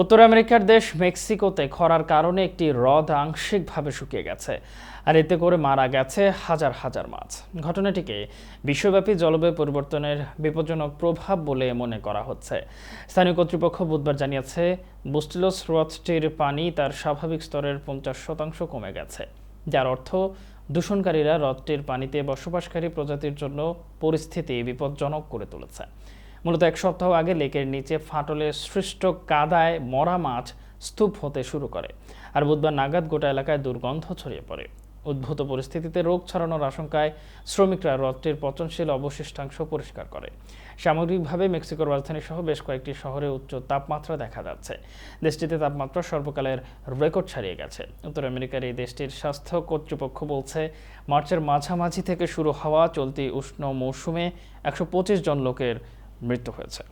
উত্তর আমেরিকার দেশ মেক্সিকোতে খরার কারণে একটি হ্রদ আংশিকভাবে শুকিয়ে গেছে, আর এতে করে মারা গেছে হাজার হাজার মাছ। ঘটনাটিকে বিশ্বব্যাপী জলবায়ু পরিবর্তনের বিপজ্জনক প্রভাব বলে মনে করা হচ্ছে। স্থানীয় কর্তৃপক্ষ বুধবার জানিয়েছে, বুস্টিলোস হ্রদটির পানি তার স্বাভাবিক স্তরের পঞ্চাশ শতাংশ কমে গেছে। যার অর্থ, দূষণকারীরা হ্রদটির পানিতে বসবাসকারী প্রজাতির জন্য পরিস্থিতি বিপজ্জনক করে তুলেছে। মূলত এক সপ্তাহ আগে লেকের নিচে ফাটলে সৃষ্ট কাদায় মরা মাছ স্তূপ হতে শুরু করে। আর বুধবার নাগাদ গোটা এলাকায় দুর্গন্ধ ছড়িয়ে পড়ে। উদ্ভূত পরিস্থিতিতে রোগ ছড়ানোর আশঙ্কায় শ্রমিকরা হ্রদটির পচনশীল অবশিষ্টাংশ পরিষ্কার করে। সামগ্রিকভাবে মেক্সিকোর রাজধানী সহ বেশ কয়েকটি শহরে উচ্চ তাপমাত্রা দেখা যাচ্ছে। দেশটিতে তাপমাত্রা সর্বকালের রেকর্ড ছাড়িয়ে গেছে। উত্তর আমেরিকার এই দেশটির স্বাস্থ্য কর্তৃপক্ষ বলছে, মার্চের মাঝামাঝি থেকে শুরু হওয়া চলতি উষ্ণ মৌসুমে একশো পঁচিশ জন লোকের Brito Hetzel.